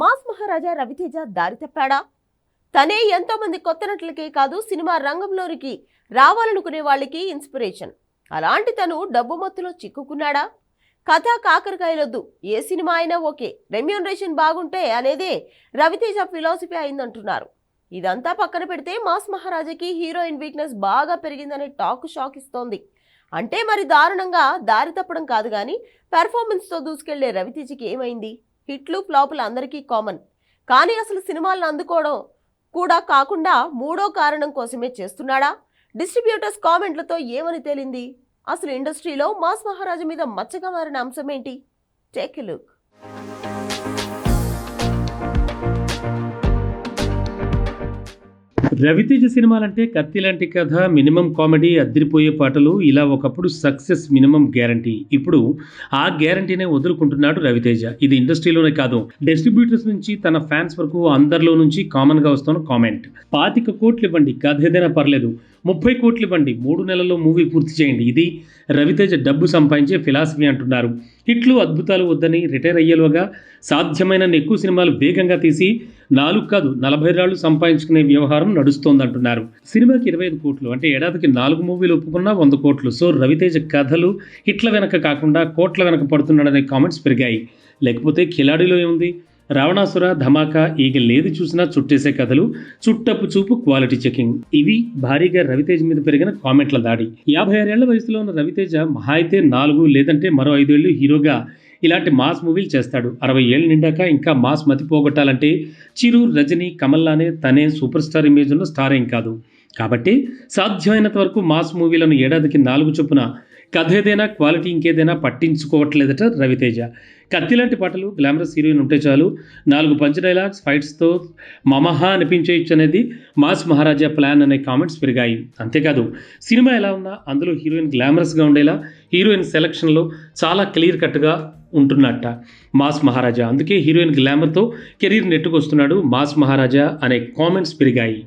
Mass మహారాజా రవితేజ దారి తప్పాడా? తనే ఎంతోమంది కొత్త నటులకే కాదు సినిమా రంగంలోనికి రావాలనుకునే వాళ్ళకి ఇన్స్పిరేషన్. అలాంటి తను డబ్బు మత్తులో చిక్కుకున్నాడా? కథ కాకరకాయలొద్దు. ఏ సినిమా అయినా ఓకే. రెమ్యూనరేషన్ బాగుంటే అనేదే రవితేజ ఫిలాసఫీ అయిందంటున్నారు. ఇదంతా పక్కన పెడితే మాస్ మహారాజాకి హీరోయిన్ వీక్నెస్ బాగా పెరిగిందనే టాక్ షాక్ ఇస్తోంది. అంటే మరి దారుణంగా దారి తప్పడం కాదు కానీ పెర్ఫార్మెన్స్తో దూసుకెళ్ళే రవితేజకి ఏమైంది? హిట్లు ఫ్లాపులు అందరికీ కామన్. కానీ అసలు సినిమాలను అందుకోవడం కూడా కాకుండా మూడో కారణం కోసమే చేస్తున్నాడా? డిస్ట్రిబ్యూటర్స్ కామెంట్లతో ఏమని తేలింది? అసలు ఇండస్ట్రీలో మాస్ మహారాజు మీద మచ్చగా మారిన అంశమేంటి టేక్ లుక్. రవితేజ సినిమాలంటే కత్తి లాంటి కథ మినిమం కామెడీ అద్దరిపోయే పాటలు ఇలా ఒకప్పుడు సక్సెస్ మినిమం గ్యారంటీ. ఇప్పుడు ఆ గ్యారంటీనే వదులుకుంటున్నాడు రవితేజ ఇది ఇండస్ట్రీలోనే కాదు. డిస్ట్రిబ్యూటర్స్ నుంచి తన ఫ్యాన్స్ వరకు అందరిలో నుంచి కామన్గా వస్తున్న కామెంట్. పాతిక కోట్లు ఇవ్వండి కథ ఏదైనా పర్లేదు. ముప్పై కోట్లు ఇవ్వండి మూడు నెలల్లో మూవీ పూర్తి చేయండి. ఇది రవితేజ డబ్బు సంపాదించే ఫిలాసఫీ అంటున్నారు. హిట్లు అద్భుతాలు వద్దని రిటైర్ అయ్యేలోగా సాధ్యమైనన్ని ఎక్కువ సినిమాలు వేగంగా తీసి నాలుగు కాదు నలభై రాళ్ళు సంపాదించుకునే వ్యవహారం నడుస్తోందంటున్నారు. సినిమాకి ఇరవై ఐదు కోట్లు అంటే ఏడాదికి నాలుగు మూవీలు ఒప్పుకున్నా వంద కోట్లు. సో రవితేజ కథలు హిట్ల వెనక కాకుండా కోట్ల వెనక పడుతున్నాడనే కామెంట్స్ పెరిగాయి. లేకపోతే కిలాడిలో ఏముంది? రావణాసుర ధమాకా ఈగ లేదు చూసినా చుట్టేసే కథలు చుట్టపు చూపు క్వాలిటీ చెకింగ్. ఇవి భారీగా రవితేజ్ మీద పెరిగిన కామెంట్ల దాడి. యాభై ఆరేళ్ళ వయసులో ఉన్న రవితేజ మహా అయితే నాలుగు లేదంటే మరో ఐదేళ్ళు హీరోగా ఇలాంటి మాస్ మూవీలు చేస్తాడు. అరవై ఏళ్ళు నిండాక ఇంకా మాస్ మతి పోగొట్టాలంటే చిరు రజనీ కమల్లానే తనే సూపర్ స్టార్ ఇమేజ్లో స్టార్ ఏం కాదు. కాబట్టి సాధ్యమైనంత వరకు మాస్ మూవీలను ఏడాదికి నాలుగు చొప్పున కథ ఏదైనా క్వాలిటీ ఇంకేదైనా పట్టించుకోవట్లేదట రవితేజ. కత్తి లాంటి పాటలు గ్లామరస్ హీరోయిన్ ఉంటే చాలు. నాలుగు పంచ్ డైలాగ్స్ ఫైట్స్తో మమహా అనిపించేయచ్చు అనేది మాస్ మహారాజా ప్లాన్ అనే కామెంట్స్ పెరిగాయి. అంతేకాదు సినిమా ఎలా ఉన్నా అందులో హీరోయిన్ గ్లామరస్గా ఉండేలా హీరోయిన్ సెలక్షన్లో చాలా క్లియర్ కట్గా ఉంటున్నట్ట. మాస్ మహారాజా. అందుకే హీరోయిన్ గ్లామర్తో కెరీర్ నెట్టుకొస్తున్నాడు మాస్ మహారాజా అనే కామెంట్స్ పెరిగాయి.